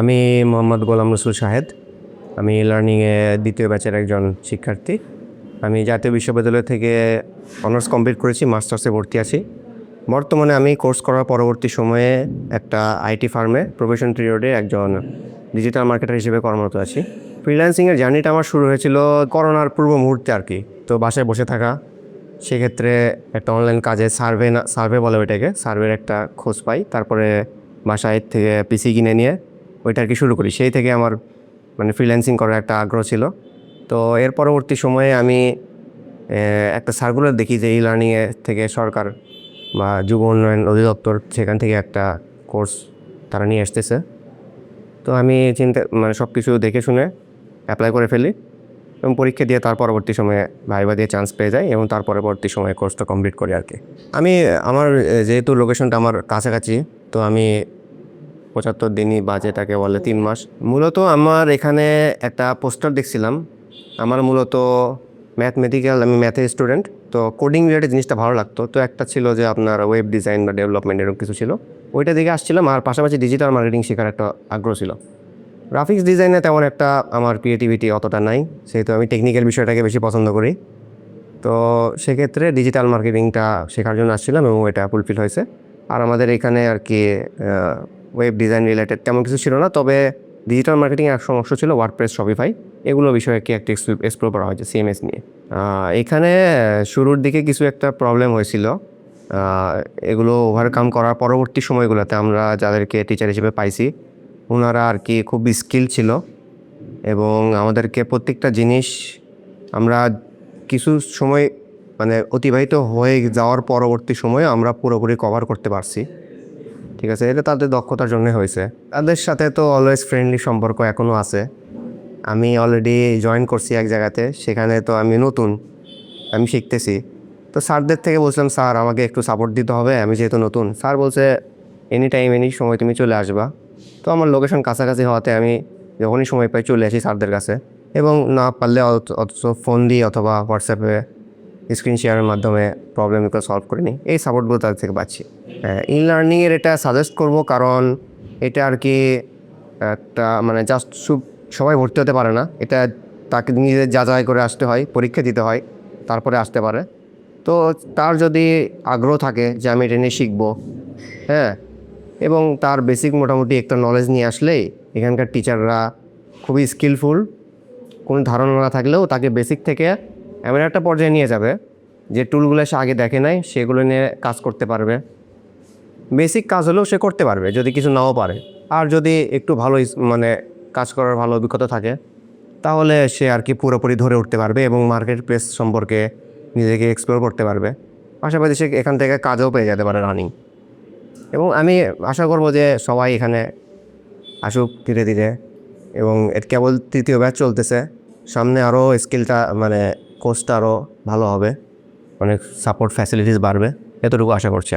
আমি মোহাম্মদ গোলাম রসুল শাহেদ। আমি লার্নিংয়ে দ্বিতীয় ব্যাচের একজন শিক্ষার্থী। আমি জাতীয় বিশ্ববিদ্যালয় থেকে অনার্স কমপ্লিট করেছি মাস্টার্সে ভর্তি আছি। বর্তমানে আমি কোর্স করার পরবর্তী সময়ে একটা আইটি ফার্মে প্রফেশন পিরিয়ডে একজন ডিজিটাল মার্কেটার হিসেবে কর্মরত আছি। ফ্রিল্যান্সিংয়ের জার্নিটা আমার শুরু হয়েছিল করোনার পূর্ব মুহূর্তে আর কি। তো বাসায় বসে থাকা, সেক্ষেত্রে একটা অনলাইন কাজে সার্ভে না সার্ভে বলে ওইটাকে সার্ভের একটা খোঁজ পাই। তারপরে বাসায় থেকে পিসি কিনে নিয়ে ওইটা আর কি শুরু করি। সেই থেকে আমার মানে ফ্রিল্যান্সিং করার একটা আগ্রহ ছিল। তো এর পরবর্তী সময়ে আমি একটা সার্কুলার দেখি যে ই লার্নিংয়ে থেকে সরকার বা যুব উন্নয়ন অধিদপ্তর সেখান থেকে একটা কোর্স তারা নিয়ে আসতেছে। তো আমি চিন্তা মানে সব কিছু দেখে শুনে অ্যাপ্লাই করে ফেলি এবং পরীক্ষা দিয়ে তার পরবর্তী সময়ে ভাইবা দিয়ে চান্স পেয়ে যাই এবং তার পরবর্তী সময়ে কোর্সটা কমপ্লিট করি আর কি। আমি, আমার যেহেতু লোকেশনটা আমার কাছাকাছি, তো আমি পঁচাত্তর দিনই বাজে তাকে বলে তিন মাস। মূলত আমার এখানে একটা পোস্টার দেখছিলাম। আমার মূলত ম্যাথমেটিক্যাল আমি ম্যাথের স্টুডেন্ট তো কোডিং রিলেটেড জিনিসটা ভালো লাগতো। তো একটা ছিল যে আপনার ওয়েব ডিজাইন বা ডেভেলপমেন্ট এরকম কিছু ছিল। ওইটা দিকে আসছিলাম আর পাশাপাশি ডিজিটাল মার্কেটিং শেখার একটা আগ্রহ ছিল। গ্রাফিক্স ডিজাইনে তেমন একটা আমার ক্রিয়েটিভিটি অতটা নাই, সেহেতু আমি টেকনিক্যাল বিষয়টাকে বেশি পছন্দ করি। তো সেক্ষেত্রে ডিজিটাল মার্কেটিংটা শেখার জন্য আসছিলাম এবং এটা ফুলফিল হয়েছে। আর আমাদের এখানে আর কি ওয়েব ডিজাইন রিলেটেড তেমন কিছু ছিল না, তবে ডিজিটাল মার্কেটিং এক সমস্যা ছিল ওয়ার্ডপ্রেস শপিফাই এগুলো বিষয়ে কি একটা এক্সপ্লোর করা হয়েছে সিএমএস নিয়ে। এখানে শুরুর দিকে কিছু একটা প্রবলেম হয়েছিল। এগুলো ওভারকাম করার পরবর্তী সময়গুলোতে আমরা যাদেরকে টিচার হিসেবে পাইছি ওনারা আর কি খুব স্কিল ছিল এবং আমাদেরকে প্রত্যেকটা জিনিস আমরা কিছু সময় মানে অতিবাহিত হয়ে যাওয়ার পরবর্তী সময়ে আমরা পুরোপুরি কভার করতে পারছি। ঠিক আছে, এটা তাদের দক্ষতার জন্য হয়েছে। তাদের সাথে তো অলওয়েজ ফ্রেন্ডলি সম্পর্ক এখনও আছে। আমি অলরেডি জয়েন করছি এক জায়গাতে, সেখানে তো আমি নতুন, আমি শিখতেছি। তো স্যারদের থেকে বলছিলাম, স্যার, আমাকে একটু সাপোর্ট দিতে হবে, আমি যেহেতু নতুন। স্যার বলছে এনি টাইম এনি সময় তুমি চলে আসবা। তো আমার লোকেশন কাছাকাছি হওয়াতে আমি যখনই সময় পাই চলে আসি স্যারদের কাছে। এবং না পারলে অথচ ফোন দিই অথবা হোয়াটসঅ্যাপে স্ক্রিন শেয়ারের মাধ্যমে প্রবলেমগুলো সলভ করে নিই। এই সাপোর্টগুলো তাদের থেকে পাচ্ছি। ই লার্নিংয়ের এটা সাজেস্ট করব কারণ এটা আর কি একটা মানে জাস্ট সবাই ভর্তি হতে পারে না। এটা তাকে নিজে যাচাই করে আসতে হয়, পরীক্ষা দিতে হয়, তারপরে আসতে পারে। তো তার যদি আগ্রহ থাকে যে আমি এটা নিয়ে শিখব হ্যাঁ এবং তার বেসিক মোটামুটি একটা নলেজ নিয়ে আসলেই এখানকার টিচাররা খুবই স্কিলফুল কোনো ধারণা না থাকলেও তাকে বেসিক থেকে এমন একটা পর্যায়ে নিয়ে যাবে, যে টুলগুলো সে আগে দেখে নাই, সেগুলো নিয়ে কাজ করতে পারবে। বেসিক কাজ হলেও সে করতে পারবে, যদি কিছু নাও পারে। আর যদি একটু ভালো মানে কাজ করার ভালো অভিজ্ঞতা থাকে, তাহলে সে আর কি পুরোপুরি ধরে উঠতে পারবে এবং মার্কেট প্লেস সম্পর্কে নিজেকে এক্সপ্লোর করতে পারবে। পাশাপাশি সে এখান থেকে কাজও পেয়ে যেতে পারে রানিং এবং আমি আশা করব যে সবাই এখানে আসুক ধীরে ধীরে এবং এর কেবল তৃতীয় ব্যাচ চলতেছে। সামনে আরও স্কিলটা মানে কোর্সটা আরও ভালো হবে। অনেক সাপোর্ট ফ্যাসিলিটিস বাড়বে। এতটুকু আশা করছি